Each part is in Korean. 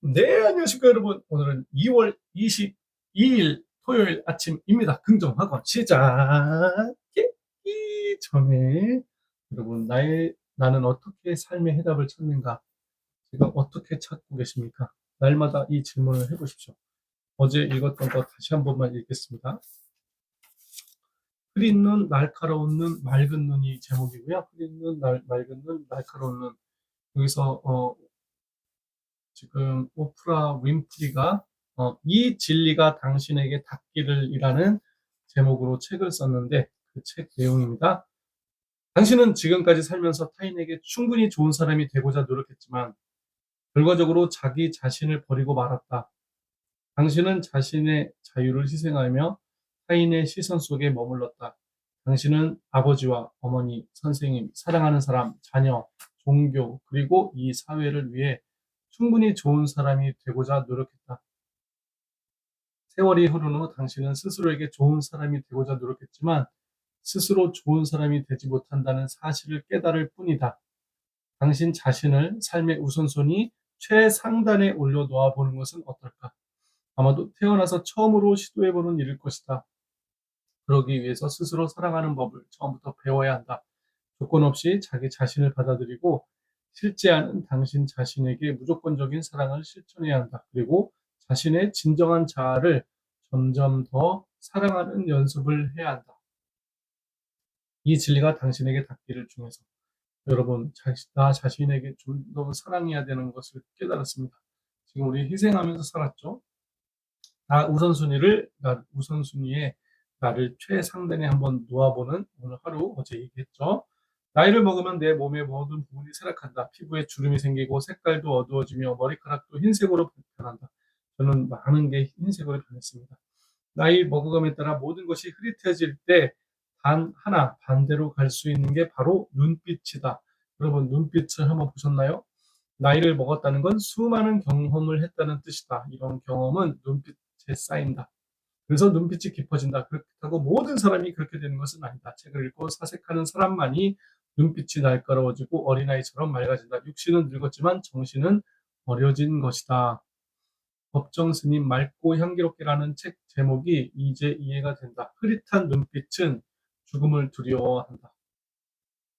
네, 안녕하십니까, 여러분. 오늘은 2월 22일 토요일 아침입니다. 긍정학원 시작하기 전에 여러분, 나의, 나는 어떻게 삶의 해답을 찾는가? 지금 어떻게 찾고 계십니까? 날마다 이 질문을 해보십시오. 어제 읽었던 거 다시 한 번만 읽겠습니다. 흐린 눈, 날카로운 눈, 맑은 눈이 제목이고요. 흐린 눈, 날, 맑은 눈, 날카로운 눈. 여기서 어, 지금 오프라 윈프리가 어, 이 진리가 당신에게 닿기를 이라는 제목으로 책을 썼는데 그 책 내용입니다. 당신은 지금까지 살면서 타인에게 충분히 좋은 사람이 되고자 노력했지만 결과적으로 자기 자신을 버리고 말았다. 당신은 자신의 자유를 희생하며 타인의 시선 속에 머물렀다. 당신은 아버지와 어머니, 선생님, 사랑하는 사람, 자녀, 종교, 그리고 이 사회를 위해 충분히 좋은 사람이 되고자 노력했다. 세월이 흐른 후 당신은 스스로에게 좋은 사람이 되고자 노력했지만 스스로 좋은 사람이 되지 못한다는 사실을 깨달을 뿐이다. 당신 자신을 삶의 우선순위 최상단에 올려놓아 보는 것은 어떨까? 아마도 태어나서 처음으로 시도해보는 일일 것이다. 그러기 위해서 스스로 사랑하는 법을 처음부터 배워야 한다. 조건 없이 자기 자신을 받아들이고 실제하는 당신 자신에게 무조건적인 사랑을 실천해야 한다. 그리고 자신의 진정한 자아를 점점 더 사랑하는 연습을 해야 한다. 이 진리가 당신에게 닿기를 중해서 여러분 나 자신에게 좀 더 사랑해야 되는 것을 깨달았습니다. 지금 우리 희생하면서 살았죠. 나 우선순위를 나 우선순위에 나를 최상단에 한번 놓아보는 오늘 하루 어제 얘기했죠. 나이를 먹으면 내 몸의 모든 부분이 쇠락한다. 피부에 주름이 생기고 색깔도 어두워지며 머리카락도 흰색으로 변한다. 저는 많은 게 흰색으로 변했습니다. 나이 먹어감에 따라 모든 것이 흐릿해질 때 단 하나 반대로 갈 수 있는 게 바로 눈빛이다. 여러분 눈빛을 한번 보셨나요? 나이를 먹었다는 건 수많은 경험을 했다는 뜻이다. 이런 경험은 눈빛에 쌓인다. 그래서 눈빛이 깊어진다. 그렇다고 모든 사람이 그렇게 되는 것은 아니다. 책을 읽고 사색하는 사람만이 눈빛이 날카로워지고 어린아이처럼 맑아진다. 육신은 늙었지만 정신은 어려진 것이다. 법정 스님 맑고 향기롭게라는 책 제목이 이제 이해가 된다. 흐릿한 눈빛은 죽음을 두려워한다.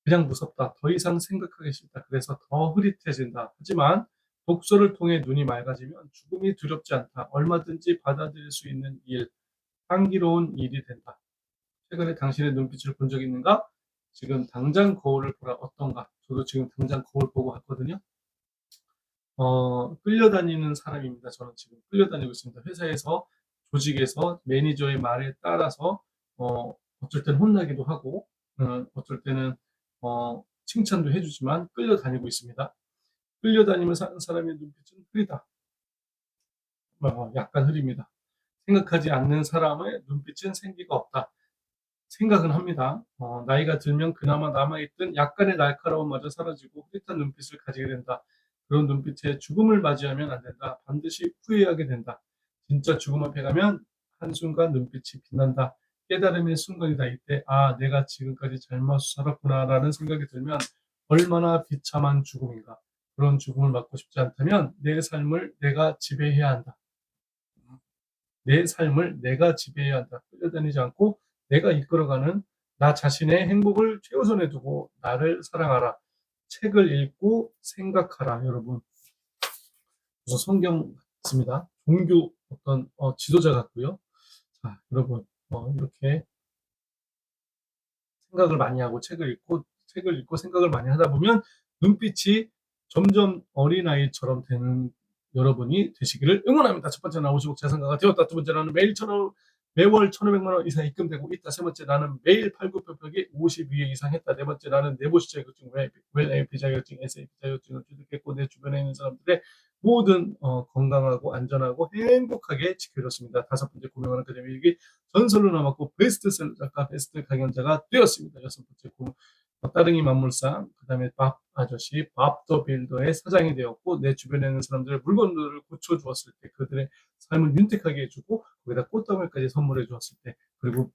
그냥 무섭다. 더 이상 생각하기 싫다. 그래서 더 흐릿해진다. 하지만 독서를 통해 눈이 맑아지면 죽음이 두렵지 않다. 얼마든지 받아들일 수 있는 일, 향기로운 일이 된다. 최근에 당신의 눈빛을 본 적 있는가? 지금 당장 거울을 보라 어떤가? 저도 지금 당장 거울 보고 왔거든요. 어, 끌려다니는 사람입니다. 저는 지금 끌려다니고 있습니다. 회사에서, 조직에서 매니저의 말에 따라서, 어, 어쩔 때는 혼나기도 하고, 어, 어쩔 때는, 어, 칭찬도 해주지만 끌려다니고 있습니다. 끌려다니며 사는 사람의 눈빛은 흐리다. 어, 약간 흐립니다. 생각하지 않는 사람의 눈빛은 생기가 없다. 생각은 합니다. 어, 나이가 들면 그나마 남아있던 약간의 날카로움마저 사라지고 흐릿한 눈빛을 가지게 된다. 그런 눈빛에 죽음을 맞이하면 안 된다. 반드시 후회하게 된다. 진짜 죽음 앞에 가면 한순간 눈빛이 빛난다. 깨달음의 순간이다. 이때 아 내가 지금까지 잘못 살았구나라는 생각이 들면 얼마나 비참한 죽음인가. 그런 죽음을 맞고 싶지 않다면 내 삶을 내가 지배해야 한다. 내 삶을 내가 지배해야 한다. 끌려다니지 않고 내가 이끌어가는 나 자신의 행복을 최우선에 두고 나를 사랑하라. 책을 읽고 생각하라, 여러분. 그래서 성경 같습니다. 종교 어떤 어, 지도자 같고요. 자, 여러분 어, 이렇게 생각을 많이 하고 책을 읽고 책을 읽고 생각을 많이 하다 보면 눈빛이 점점 어린아이처럼 되는 여러분이 되시기를 응원합니다. 첫 번째 나는 50억 자산가가 되었다. 두 번째 나는 매일 천원 매월 1,500만 원 이상 입금되고 있다. 세 번째 나는 매일 팔굽혀펴기 52회 이상 했다. 네 번째 나는 내부시 자격증, 웰 AP 자격증, SAP 자격증을 취득했고 내 주변에 있는 사람들의 모든 어, 건강하고 안전하고 행복하게 지켜줬습니다. 다섯 번째 고명하는 아카데미 일기 전설로 남았고 베스트셀러 작가, 베스트 강연자가 되었습니다. 여섯 번째 따릉이 만물상, 그 다음에 밥 아저씨, 밥더 빌더의 사장이 되었고 내 주변에 있는 사람들의 물건들을 고쳐주었을 때 그들의 삶을 윤택하게 해주고 거기다 꽃다발까지 선물해 주었을 때 그리고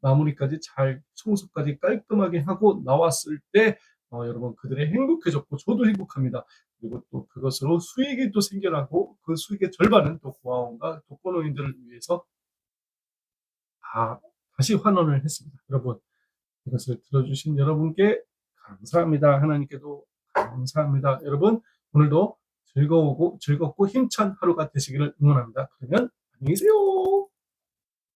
마무리까지 잘 청소까지 깔끔하게 하고 나왔을 때 어, 여러분 그들이 행복해졌고 저도 행복합니다. 그리고 또 그것으로 수익이 또 생겨나고 그 수익의 절반은 또 고아원과 독거노인들을 위해서 다 다시 환원을 했습니다. 여러분 이것을 들어주신 여러분께 감사합니다. 하나님께도 감사합니다. 여러분 오늘도 즐거우고 즐겁고 힘찬 하루가 되시기를 응원합니다. 그러면 안녕히 계세요.